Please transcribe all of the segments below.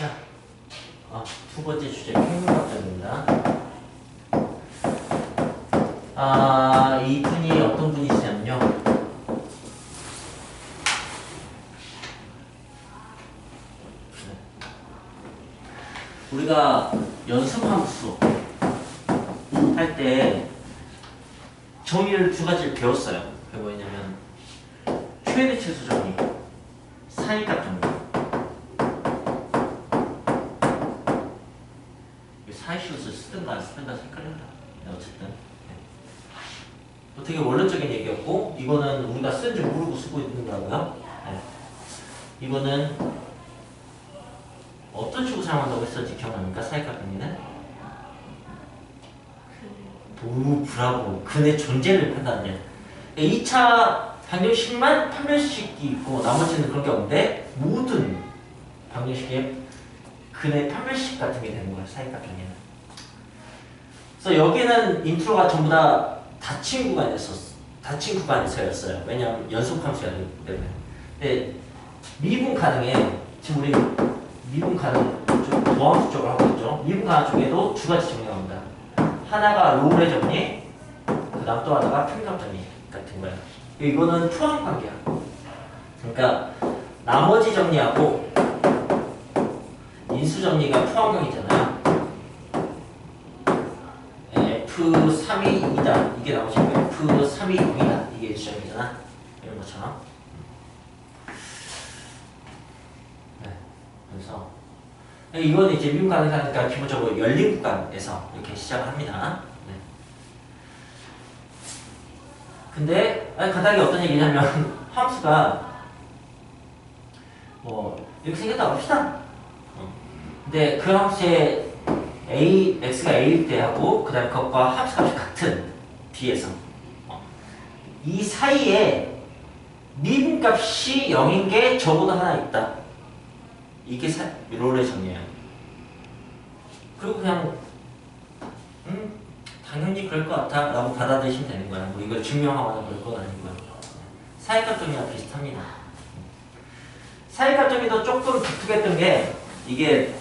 자, 어, 두 번째 주제 평균값정입니다. 아, 이 분이 어떤 분이시냐면요. 네. 우리가 연습함수 할 때 정의를 두 가지를 배웠어요. 그게 뭐냐면 최대 최소 정의, 사이값 정의. 사이시옷을 쓰든가 안 쓰든가 헷갈린다. 네, 어쨌든 네. 뭐 되게 원론적인 얘기였고 이거는 우리가 쓴지 모르고 쓰고 있는 거고요. 네. 이거는 어떤 식으로 사용한다고 했었지 기억납니까? 정의는? 오 브라보 근의 존재를 판단해 2차 방정식만 판별식이 있고 나머지는 그런 게 없는데 모든 방정식에 근의 판별식 같은 게 되는 거야 사이값 정의는 그래서 여기는 인트로가 전부 다 닫힌 구간에서 닫힌 구간에서였어요 왜냐하면 연속 함수였기 때문에 근데 미분 가능에 지금 우리 미분 가능 쪽 도함수 쪽을 하고 있죠 미분 가능 쪽에도 두 가지 정의가 옵니다 하나가 롤의 정리, 그 다음 또 하나가 평균 정리 같은 거야. 이거는 투항 관계야. 그러니까 나머지 정리하고 인수 정리가 투항형이잖아요. F3이 2다. 이게 나머지고 F3이 0이다. 이게 지점이잖아. 이런 것처럼. 네. 그래서 이건 이제 미분 가능하니까 기본적으로 열린 구간에서 이렇게 시작합니다. 네. 근데 간단하게 어떤 얘기냐면 함수가 뭐 이렇게 생겼다고 합시다. 어. 근데 그 함수의 a x가 a일 때하고 그 다음 에 그것과 함수값이 같은 b에서 어. 이 사이에 미분값이 0인 게 적어도 하나 있다. 이게 사, 롤의 정의예요. 그리고 그냥 음 당연히 그럴 것 같아 라고 받아들이시면 되는 거야. 뭐 이걸 증명하거나 그럴 건 아니고요. 사회값 정의와 비슷합니다. 사회값 정의도 조금 독특했던 게 이게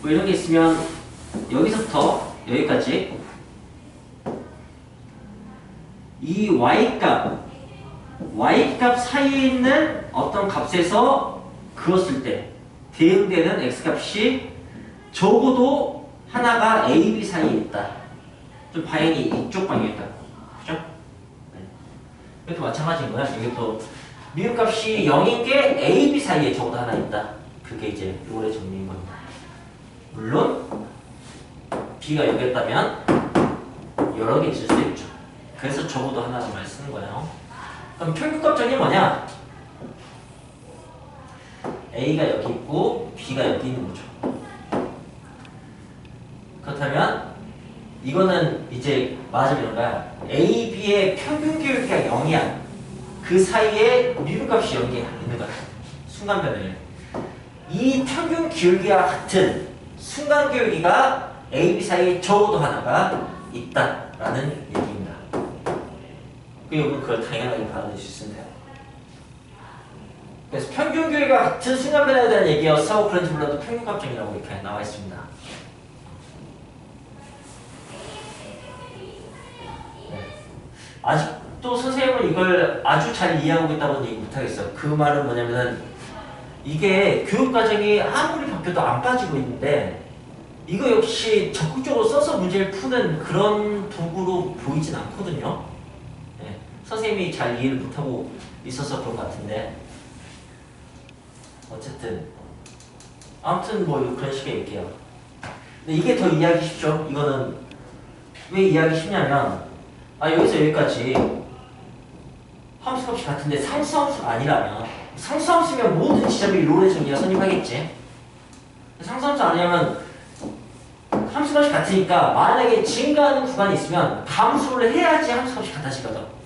뭐 이런 게 있으면 여기서부터 여기까지 이 y값 y값 사이에 있는 어떤 값에서 그었을 때 대응되는 x값이 적어도 하나가 a, b 사이에 있다. 좀 방향이 이쪽 방향에 있다. 그죠? 네. 이것도 마찬가지인 거야. 이게 또 미분값이 0인 게 a, b 사이에 적어도 하나 있다. 그게 이제 롤의 정리인 겁니다. 물론 b가 여기였다면 여러 개 있을 수 있죠. 그래서 적어도 하나를 말 쓰는 거예요. 그럼 평균값 정의 뭐냐? A가 여기 있고 B가 여기 있는 거죠. 그렇다면 이거는 이제 맞으면 이런 거야. A, B의 평균 기울기가 0이야. 그 사이에 미분값이 0이 있는 거야. 순간 변을. 이 평균 기울기와 같은 순간 기울기가 A, B 사이에 적어도 하나가 있다라는 얘기입니다. 그리고 그걸 당연하게 받아들일 수 돼요. 그래서 평균 교육과 같은 순간 변화에 대한 얘기여서 그런지 몰라도 평균값정이라고 이렇게 나와 있습니다. 네. 아직도 선생님은 이걸 아주 잘 이해하고 있다고는 얘기 못하겠어요. 그 말은 뭐냐면은 이게 교육 과정이 아무리 바뀌어도 안 빠지고 있는데 이거 역시 적극적으로 써서 문제를 푸는 그런 도구로 보이진 않거든요. 네. 선생님이 잘 이해를 못하고 있어서 그런 것 같은데 어쨌든 아무튼 뭐 그런 식의 얘기예요. 근데 이게 더 이해하기 쉽죠. 이거는 왜 이해하기 쉽냐면 아 여기서 여기까지 함수 값이 같은데 상수함수가 아니라면 상수함수면 모든 지점이 롤의 정의가 선임하겠지. 상수함수 아니면 함수값이 같으니까 만약에 증가하는 구간이 있으면 감소를 해야지 함수값이 같아지거든.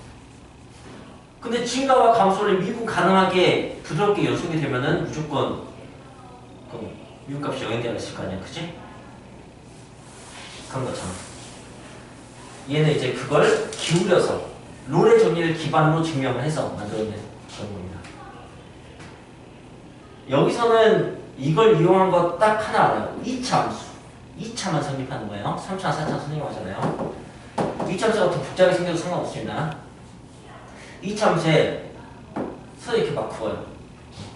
근데 증가와 감소를 미분 가능하게 부드럽게 연속이 되면은 무조건 그 미분값이 0이 되어 있을 거 아니야, 그지? 그런 것처럼. 얘는 이제 그걸 기울여서 롤의 정리를 기반으로 증명을 해서 만들어낸 그런 겁니다. 여기서는 이걸 이용한 거딱 하나 알아요. 2차 함수. 2차만 성립하는 거예요. 3차, 4차 선생님하잖아요. 2차 함수가 더 복잡하게 생겨도 상관없습니다. 2차 함수에 선 이렇게 막 그어요.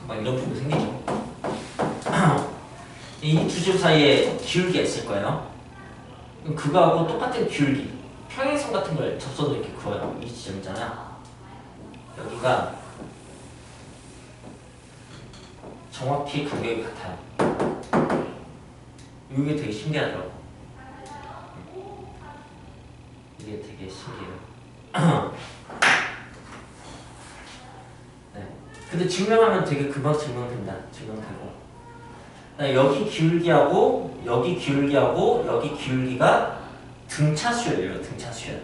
막 이런 부분 생기죠. 이 두 줄 사이에 기울기가 있을 거예요. 그거하고 똑같은 기울기, 평행선 같은 걸 접선으로 이렇게 그어요. 이 지점이잖아요. 여기가 정확히 간격이 같아요. 이게 되게 신기하더라고. 이게 되게 신기해요. 네. 근데 증명하면 되게 금방 증명된다. 증명되고. 네, 여기 기울기하고 여기 기울기하고 여기 기울기가 등차수열이에요. 등차수열.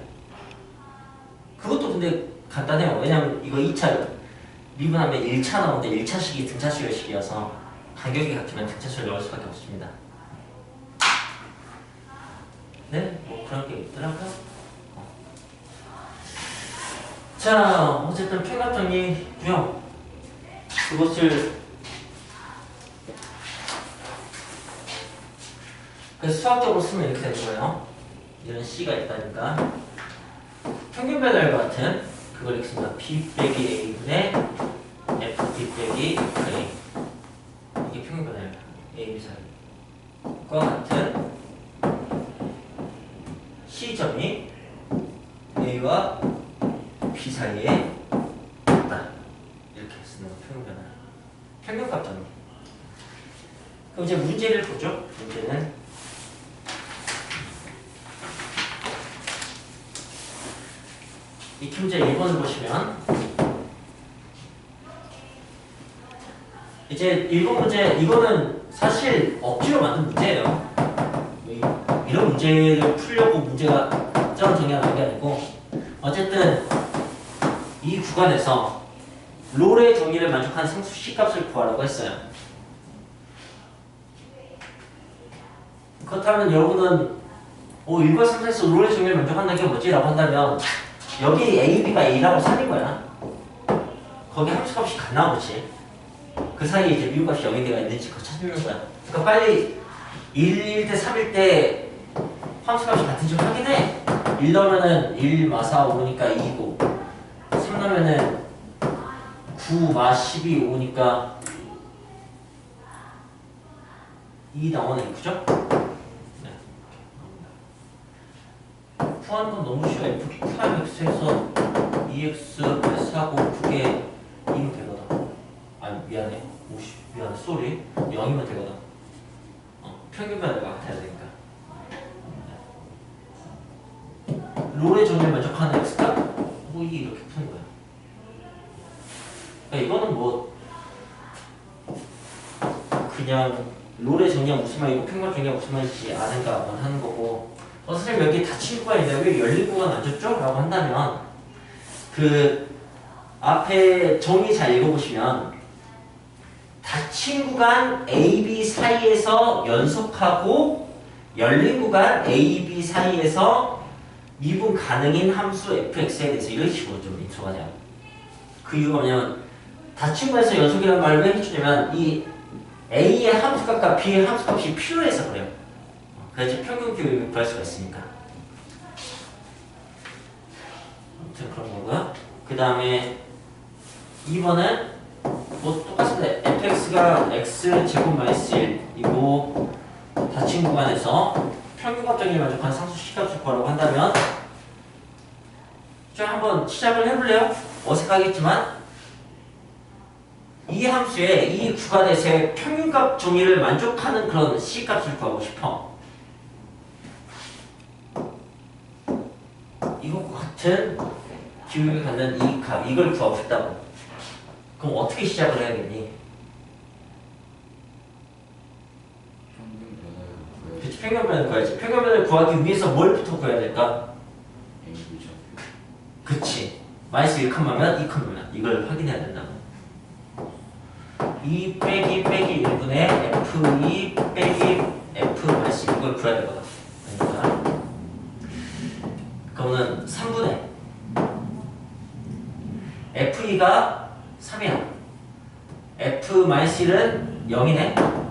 그것도 근데 간단해요. 왜냐면 이거 2차 미분하면 1차 나오는데 1차식이 등차수열식이어서 간격이 같으면 등차수열 넣을 수밖에 없습니다. 네, 뭐 그런 게 있더라고요. 어. 자, 어쨌든 평갑 정리고요. 그것을 그래서 수학적으로 쓰면 이렇게 되는 거예요. 이런 C가 있다니까. 평균 배열 같은 그걸 씁니다. B 빼기 A분의 FB 빼기 A. 이게 평균 배열 A, B 사이. 과 같은 C점이 A와 B 사이에 있다. 이렇게 쓰는 거 평균 배열. 평균값 정리. 그럼 이제 문제를 보죠. 문제는 이 문제 1번을 보시면 이제 1번 문제 이거는 사실 억지로 만든 문제예요. 문제를 풀려고 문제가 짜온 정리하는 게 아니고 어쨌든 이 구간에서 롤의 정의를 만족한 상수 C값을 구하라고 했어요. 그렇다면 여러분은 오 일과 3, 4에서 롤의 정의를 만족한다는 게 뭐지? 라고 한다면 여기 A, B가 A라고 살인 거야. 거기 함수값이 같나 보지. 그 사이에 이제 미분값이 0이 되가 있는지 그거 찾는 거야. 그러니까 빨리 1일 때 3일 때 함수값이 같은지 확인해. 1 넣으면은 1 마사 5니까 2고 3 넣으면은 9 마 12 5니까 2 나오네. 그죠? 네. 구하는 건 너무 쉬워. f 프라임 x에서 2x 플러스하고 그게 2면 되거든. 아니 미안해. 50 미안해. 쏘리. 0이면 되거든. 어, 평균만 내가 같아야 되니까. 롤의 정의를 만족하는 x가 뭐 이게 이렇게 푸는 거야. 그러니까 이거는 뭐 그냥 롤의 정의가 무슨 말이고 평균 정의가 무슨 말인지 아는가만 하는 거고 어, 선생님 여기 닫힌 구간인데 왜 열린 구간 안 줬죠? 라고 한다면 그 앞에 정의 잘 읽어보시면 닫힌 구간 A, B 사이에서 연속하고 열린 구간 A, B 사이에서 미분 가능인 함수 fx에 대해서 이런 식으로 좀 들어가자. 그 이유가 뭐냐면 닫힌 구간에서 연속이라는 말을 왜 해주냐면 이 A의 함수값과 B의 함수값이 필요해서 그래요. 그래야지 평균 교육을 구할 수가 있으니까. 아무튼 그런 거고요. 그 다음에 2번은 뭐 똑같은데 fx가 x 제곱 마이너스 1이고 닫힌 구간에서 평균값 정의를 만족하는 상수 C값을 구하라고 한다면 좀 한번 시작을 해볼래요? 어색하겠지만 이 함수에 이 구간에서의 평균값 정의를 만족하는 그런 C값을 구하고 싶어. 이것과 같은 기울기를 갖는 이 값, 이걸 구하고 싶다고. 그럼 어떻게 시작을 해야겠니? 평균 변화를 그치, 평균변을 구해야지. 평균변을 구하기 위해서 뭘부터 구해야 될까? A죠. 그치. 마이너스 1컴마면 2컴마면 이걸 확인해야 된다고. 2 빼기 빼기 1분의 F2 빼기 F 마이너스 이걸 구해야 되거든. 그러니까 그러면 3분의 F2가 3이야. F 마이너스 1은 0이네.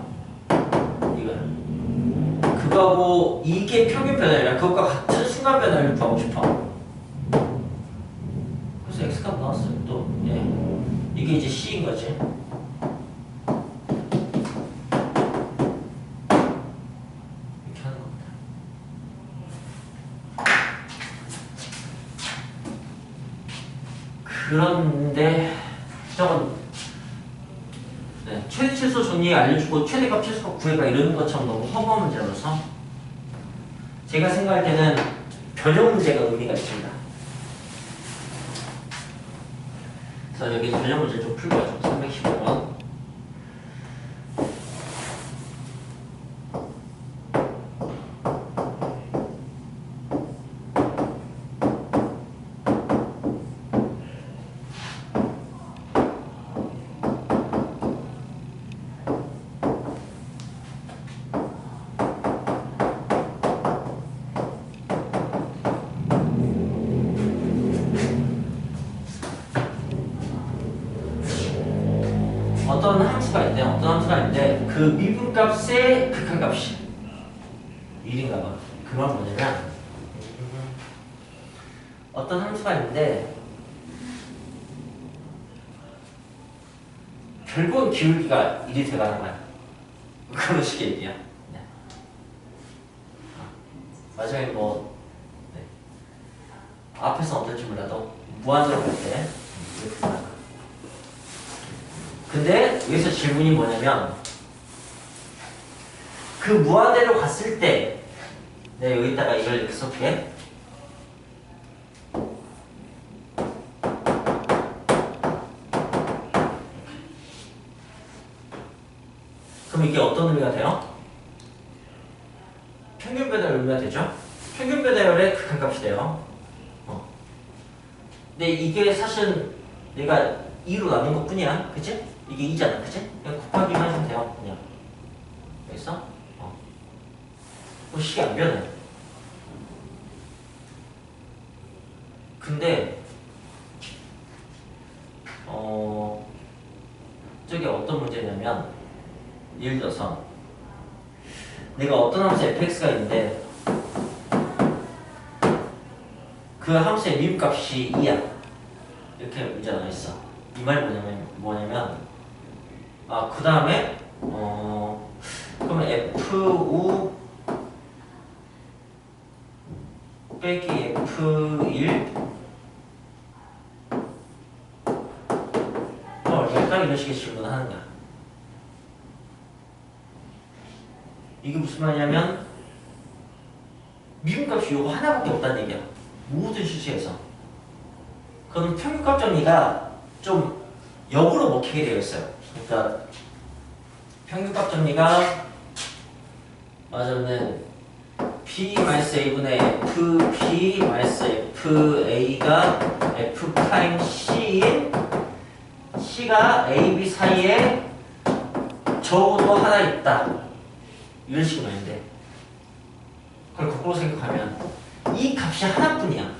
그거하고 이게 평균 변화율이야. 그것과 같은 순간 변화율을 구하고 싶어. 그래서 x값 나왔어요. 또 예. 이게 이제 c인 거지. 그런데 저건 네, 최대 최소 정리 알려주고 최대값 최소값 구해봐 이러는 것처럼 너무 허무한 문제라서 제가 생각할 때는 변형 문제가 의미가 있습니다. 그래서 여기 변형 문제 좀 풀고 가죠. 315번. 있는데 그 미분값의 극한값이 1인가 봐. 그말 뭐냐면 어떤 함수가 있는데 결국은 기울기가 1이 돼가는 거야. 그런 식의 얘기야. 네. 아, 마지막에 뭐 네. 앞에서 어떨지 몰라도 갈때 이렇게 나가. 근데 여기서 질문이 뭐냐면 그 무한대로 갔을 때 내가 여기다가 이걸 이렇게 써볼게 그럼 이게 어떤 의미가 돼요? 평균 배달 의미가 되죠? 평균 배달의 극한값이 돼요 어. 근데 이게 사실 내가 2로 나눈 것 뿐이야 그치? 이게 2잖아 그치? 그냥 곱하기만 하면 돼요 그냥 알겠어? 어. 뭐 식이 안 변해 근데 어 저게 어떤 문제냐면 예를 들어서 내가 어떤 함수 fx가 있는데 그 함수의 미분값이 2야 이렇게 문제가 나와 있어 이 말이 뭐냐면 뭐냐면 아 그 다음에 어 그러면 f5 빼기 f1 어 얼마일까 이런 식의 질문을 하는 거야. 이게 무슨 말이냐면 미분값이 요거 하나밖에 없다는 얘기야. 모든 수치에서. 그럼 평균값 정리가 좀 역으로 먹히게 되어 있어요 그러니까 평균값 정리가 맞으면 P-A분의 F, P-FA가 F 프라임 C인 C가 A, B 사이에 적어도 하나 있다. 이런 식으로 있는데 그걸 거꾸로 생각하면 이 값이 하나뿐이야.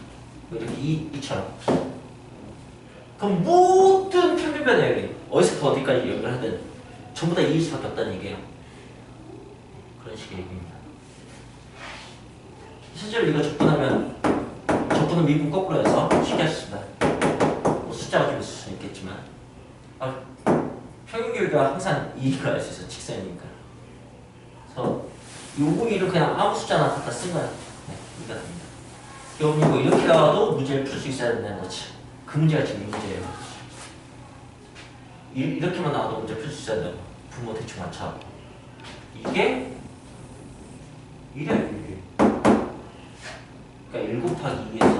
이렇게 이, 이처럼. 그럼 모든 평균 변화율이 어디서부터 어디까지 얘기를 하든 전부 다 이일 수밖에 없다는 얘기예요. 그런 식의 얘기입니다. 실제로 이거 접근하면 접근은 미분 거꾸로 해서 쉽게 할수 있습니다. 뭐 숫자가 좀 있을 수는 있겠지만. 아, 평균 기울기가 항상 이익을 알수 있어 직선이니까. 그래서 요거 이를 그냥 아무 숫자나 갖다 쓴 거야. 네, 이거 됩니다. 그리고 이렇게 나와도 문제를 풀 수 있어야 된다는 거지. 그 문제가 지금 이 문제예요 이, 이렇게만 나와도 문제 풀 수 있어야 된다고 분모 대충 맞춰 이게 1이야 1 그러니까 1 곱하기 2에서 이렇게 하는 거죠